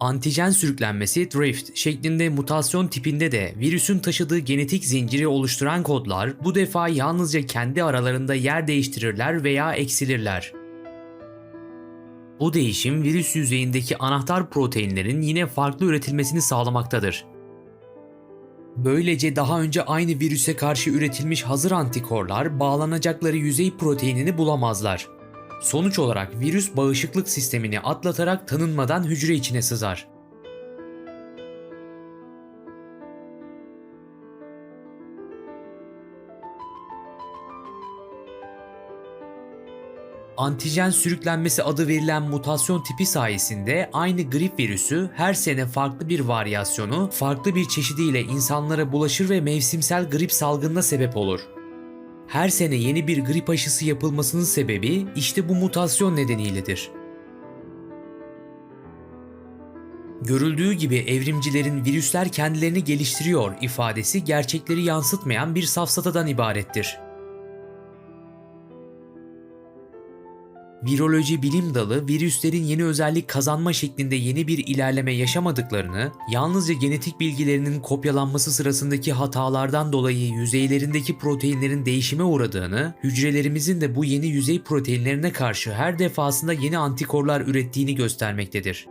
Antijen sürüklenmesi drift şeklinde mutasyon tipinde de virüsün taşıdığı genetik zinciri oluşturan kodlar bu defa yalnızca kendi aralarında yer değiştirirler veya eksilirler. Bu değişim virüs yüzeyindeki anahtar proteinlerin yine farklı üretilmesini sağlamaktadır. Böylece daha önce aynı virüse karşı üretilmiş hazır antikorlar bağlanacakları yüzey proteinini bulamazlar. Sonuç olarak virüs bağışıklık sistemini atlatarak tanınmadan hücre içine sızar. Antijen sürüklenmesi adı verilen mutasyon tipi sayesinde aynı grip virüsü her sene farklı bir varyasyonu, farklı bir çeşidiyle insanlara bulaşır ve mevsimsel grip salgınına sebep olur. Her sene yeni bir grip aşısı yapılmasının sebebi işte bu mutasyon nedeniyledir. Görüldüğü gibi evrimcilerin virüsler kendilerini geliştiriyor ifadesi gerçekleri yansıtmayan bir safsatadan ibarettir. Viroloji bilim dalı virüslerin yeni özellik kazanma şeklinde yeni bir ilerleme yaşamadıklarını, yalnızca genetik bilgilerinin kopyalanması sırasındaki hatalardan dolayı yüzeylerindeki proteinlerin değişime uğradığını, hücrelerimizin de bu yeni yüzey proteinlerine karşı her defasında yeni antikorlar ürettiğini göstermektedir.